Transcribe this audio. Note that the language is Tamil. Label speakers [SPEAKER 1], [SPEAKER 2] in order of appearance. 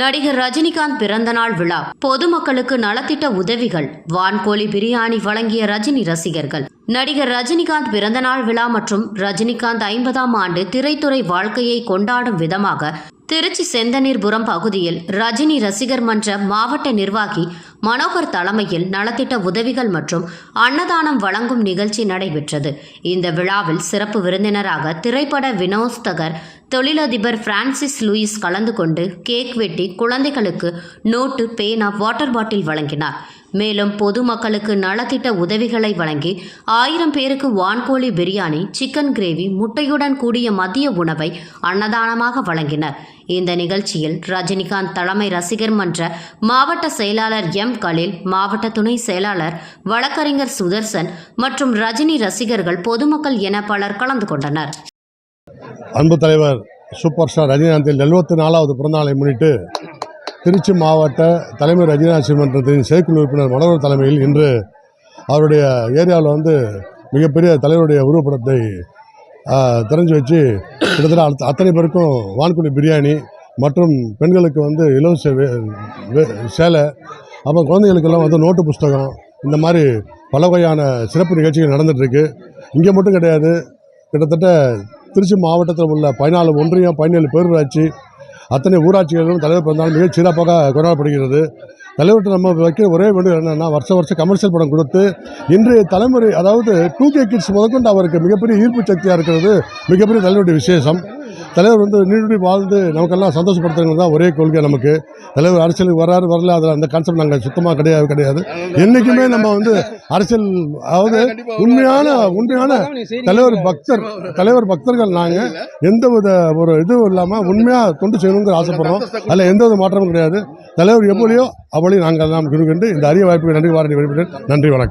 [SPEAKER 1] நடிகர் ரஜினிகாந்த் பிறந்தநாள் விழா. பொதுமக்களுக்கு நலத்திட்ட உதவிகள். வான்கோழி பிரியாணி வழங்கிய ரஜினி ரசிகர்கள். நடிகர் ரஜினிகாந்த் பிறந்தநாள் விழா மற்றும் ரஜினிகாந்த் ஐம்பதாம் ஆண்டு திரைத்துறை வாழ்க்கையை கொண்டாடும் விதமாக திருச்சி செந்தனீர்புரம் பகுதியில் ரஜினி ரசிகர் மன்ற மாவட்ட நிர்வாகி மனோகர் தலைமையில் நலத்திட்ட உதவிகள் மற்றும் அன்னதானம் வழங்கும் நிகழ்ச்சி நடைபெற்றது. இந்த விழாவில் சிறப்பு விருந்தினராக திரைப்பட வினோஸ்தகர் தொழிலதிபர் பிரான்சிஸ் லூயிஸ் கலந்து கொண்டு கேக் வெட்டி குழந்தைகளுக்கு நோட்டு பேனா வாட்டர் பாட்டில் வழங்கினார். மேலும் பொதுமக்களுக்கு நலத்திட்ட உதவிகளை வழங்கி ஆயிரம் பேருக்கு வான்கோழி பிரியாணி சிக்கன் கிரேவி முட்டையுடன் கூடிய மதிய உணவை அன்னதானமாக வழங்கினர். இந்த நிகழ்ச்சியில் ரஜினிகாந்த் தலைமை ரசிகர் மன்ற மாவட்ட செயலாளர் எம். கலில் மாவட்ட துணை செயலாளர் வழக்கறிஞர் சுதர்சன் மற்றும் ரஜினி ரசிகர்கள் பொதுமக்கள் என பலர் கலந்து கொண்டனர்.
[SPEAKER 2] அன்பு தலைவர் சூப்பர் ஸ்டார் ரஜினிகாந்தின் எழுபத்தி நாலாவது பிறந்தநாளை முன்னிட்டு திருச்சி மாவட்ட தலைமை ரஜினிகாந்த் மன்றத்தின் செயற்குழு உறுப்பினர் மனோகர் தலைமையில் இன்று அவருடைய ஏரியாவில் வந்து மிகப்பெரிய தலைவருடைய உருவப்படத்தை திறஞ்சு வச்சு கிட்டத்தட்ட அத்தனை பேருக்கும் வான்குடி பிரியாணி மற்றும் பெண்களுக்கு வந்து இலவச வே- வே- சேலை அப்புறம் குழந்தைகளுக்கெல்லாம் வந்து நோட்டு புஸ்தகம் இந்த மாதிரி பல வகையான சிறப்பு நிகழ்ச்சிகள் நடந்துகிட்ருக்கு இங்கே மட்டும் கிடையாது கிட்டத்தட்ட திருச்சி மாவட்டத்தில் உள்ள பதினாலு ஒன்றியம் பதினேழு பேரூராட்சி அத்தனை ஊராட்சிகளிலும் தலைவர் பிறந்தாலும் மிகச் சிறப்பாக கொண்டாடப்படுகிறது. தலைவர்கிட்ட நம்ம வைக்கிற ஒரே வேண்டு என்னென்னா வருஷம் வருஷம் கமர்ஷியல் படம் கொடுத்து இன்றைய தலைமுறை அதாவது டூ கே கிட்ஸ் முதற்கொண்டு அவருக்கு மிகப்பெரிய ஈர்ப்பு சக்தியாக இருக்கிறது மிகப்பெரிய தலைவருடைய விசேஷம். தலைவர் வந்து நீடி வாழ்ந்து நமக்கெல்லாம் சந்தோஷப்படுத்துறது தான் ஒரே கொள்கை நமக்கு. தலைவர் அரசியலுக்கு வராரு வரல அதில் அந்த கான்செப்ட் நாங்கள் சுத்தமாக கிடையாது கிடையாது. என்றைக்குமே நம்ம வந்து அரசியல் அதாவது உண்மையான உண்மையான தலைவர் பக்தர் தலைவர் பக்தர்கள் நாங்கள் எந்த வித ஒரு இதுவும் இல்லாமல் உண்மையாக தொண்டு செய்யணுங்கிற ஆசைப்படுறோம். அதில் எந்த வித மாற்றமும் கிடையாது. தலைவர் எப்படியோ அவளையும் நாங்கள் எல்லாம் கண்டு இந்த அரிய வாய்ப்புக்கு நன்றி வாரணி வெளிப்பட்டேன் நன்றி வணக்கம்.